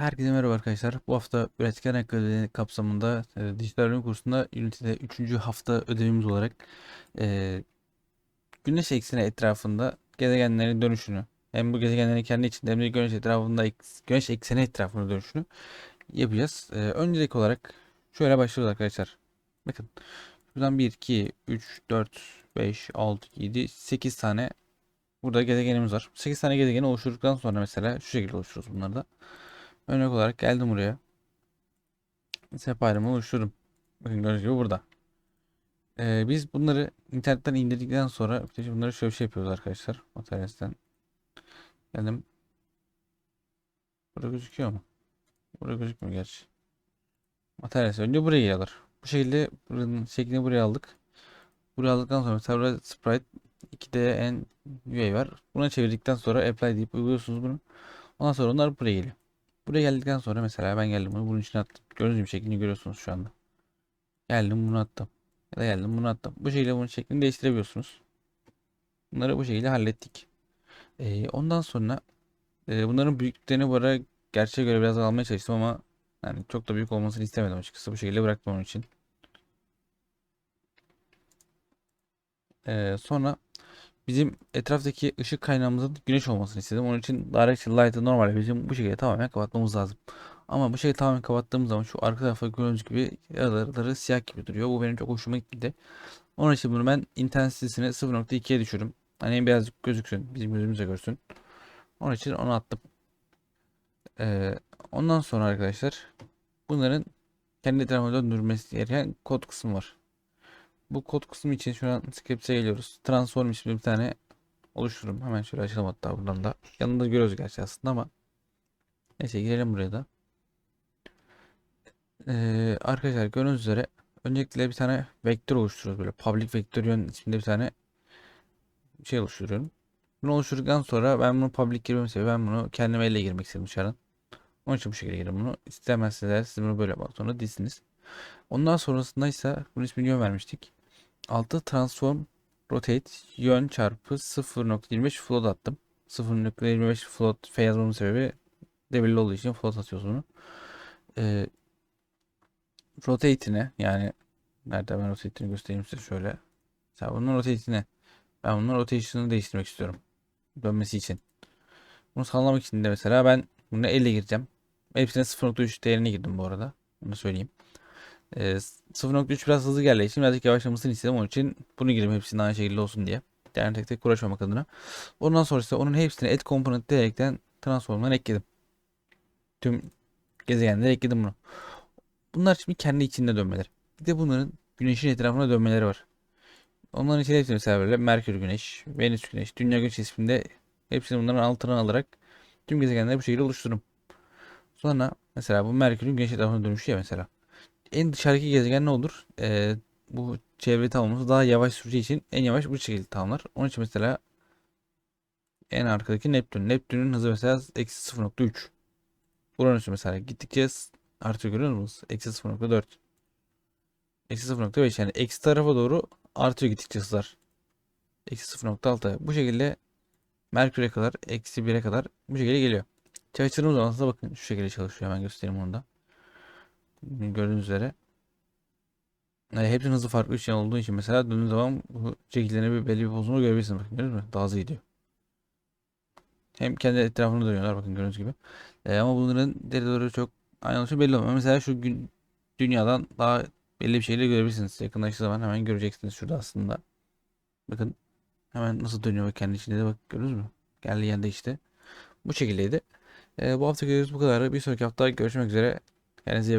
Herkese merhaba arkadaşlar. Bu hafta üretken ödevi kapsamında e, dijital öğrenim kursunda Unity'de 3. hafta ödevimiz olarak e, Güneş ekseni etrafında gezegenlerin dönüşünü hem bu gezegenlerin kendi içinde hem de Güneş etrafında Güneş ekseni etrafında dönüşünü yapacağız. E, öncelik olarak şöyle başlıyoruz arkadaşlar. Bakın şuradan 1, 2, 3, 4, 5, 6, 7, 8 tane burada gezegenimiz var. 8 tane gezegeni oluşturduktan sonra mesela şu şekilde oluşturuyoruz bunları da. Örnek olarak geldim buraya. Sep ayrımı oluşturdum. Bakın gördüğünüz gibi burada. Ee, biz bunları internetten indirdikten sonra de bunları şöyle bir şey yapıyoruz arkadaşlar. Materyalisten. Geldim. Burada gözüküyor mu? Burada gözükmüyor gerçi. Materyal önce buraya geliyorlar. Bu şekilde buranın şeklini buraya aldık. Buraya aldıktan sonra mesela sprite 2DN UA var. Buna çevirdikten sonra apply deyip uyguluyorsunuz bunu. Ondan sonra onlar buraya geliyor. Buraya geldikten sonra mesela ben geldim bunu bunun içine attım. Gördüğünüz gibi şeklini görüyorsunuz şu anda. Geldim bunu attım. Ya da geldim bunu attım. Bu şekilde bunun şeklini değiştirebiliyorsunuz. Bunları bu şekilde hallettik. Ee, ondan sonra e, bunların büyüklüklerini bu ara gerçeğe göre biraz almaya çalıştım ama yani çok da büyük olmasını istemedim açıkçası. Bu şekilde bıraktım onun için. Ee, sonra bizim etraftaki ışık kaynağımızın güneş olmasını istedim. Onun için direction light'ı normalde bizim bu şekilde tamamen kapatmamız lazım. Ama bu şekilde tamamen kapattığımız zaman şu arka tarafa gördüğünüz gibi araları siyah gibi duruyor. Bu benim çok hoşuma gitti. Onun için bunu ben intensity'sini 0.2'ye düşürüm. Hani birazcık gözüksün. Bizim gözümüze görsün. Onun için onu attım. Ee, ondan sonra arkadaşlar bunların kendi etrafına döndürmesi gereken kod kısmı var. Bu kod kısmı için şu an script'e geliyoruz. Transform isimli bir tane oluştururum. Hemen şöyle açalım hatta buradan da. Yanında görüyoruz gerçi aslında ama. Neyse girelim buraya da. Ee, arkadaşlar gördüğünüz üzere öncelikle bir tane vektör oluşturuyoruz. Böyle public vektör yön isminde bir tane şey oluşturuyorum. Bunu oluşturduktan sonra ben bunu public girmemi seviyorum. Ben bunu kendim elle girmek istedim dışarıdan. Onun için bu şekilde girdim bunu. İstemezseniz siz bunu böyle yapmak zorunda değilsiniz. Ondan sonrasında ise bunun ismini yön vermiştik. Altı transform rotate yön çarpı 0.25 float attım. 0.25 float f yazmamın sebebi de belli olduğu için float atıyoruz bunu. Ee, rotate'ine yani nerede ben rotate'ini göstereyim size şöyle. Mesela bunun rotate'ine ben bunun rotation'ını değiştirmek istiyorum. Dönmesi için. Bunu sağlamak için de mesela ben bunu elle gireceğim. Hepsine 0.3 değerine girdim bu arada. Bunu söyleyeyim. Ee, 0.3 biraz hızlı geldiği için birazcık yavaşlamasını istedim. Onun için bunu girdim hepsinin aynı şekilde olsun diye. Yani tek tek uğraşmamak adına. Ondan sonra ise onun hepsini add component diyerekten transform'dan ekledim. Tüm gezegenlere ekledim bunu. Bunlar şimdi kendi içinde dönmeler. Bir de bunların güneşin etrafına dönmeleri var. Onların içinde hepsi mesela böyle Merkür Güneş, Venüs Güneş, Dünya Güneş isminde hepsini bunların altına alarak tüm gezegenleri bu şekilde oluştururum. Sonra mesela bu Merkür'ün güneş etrafına dönüşü ya mesela. En dışarıdaki gezegen ne olur? Ee, bu çevre tamamlaması daha yavaş süreceği için en yavaş bu şekilde tamamlar. Onun için mesela en arkadaki Neptün. Neptün'ün hızı mesela eksi 0.3. Uranüs mesela gittikçe artıyor görüyor musunuz? Eksi 0.4. Eksi 0.5 yani eksi tarafa doğru artıyor gittikçe hızlar. Eksi 0.6. Bu şekilde Merkür'e kadar eksi 1'e kadar bu şekilde geliyor. Çalıştırdığımız zaman bakın şu şekilde çalışıyor. Hemen göstereyim onu da. Gördüğünüz üzere. Yani hepsinin hızı farklı şey olduğu için mesela döndüğünüz zaman şekillerine bir belli bir bozulma görebilirsiniz. Bakın gördünüz mü? Daha hızlı gidiyor. Hem kendi etrafını dönüyorlar bakın gördüğünüz gibi. Ee, ama bunların deri doğru çok aynı oluşu belli olmuyor. Mesela şu gün dünyadan daha belli bir şeyle görebilirsiniz. Yakınlaştığı zaman hemen göreceksiniz şurada aslında. Bakın hemen nasıl dönüyor bak kendi içinde de bak gördünüz mü? Geldiği yerde işte. Bu şekildeydi. Ee, bu hafta videomuz bu kadar. Bir sonraki hafta görüşmek üzere. Kendinize iyi bakın.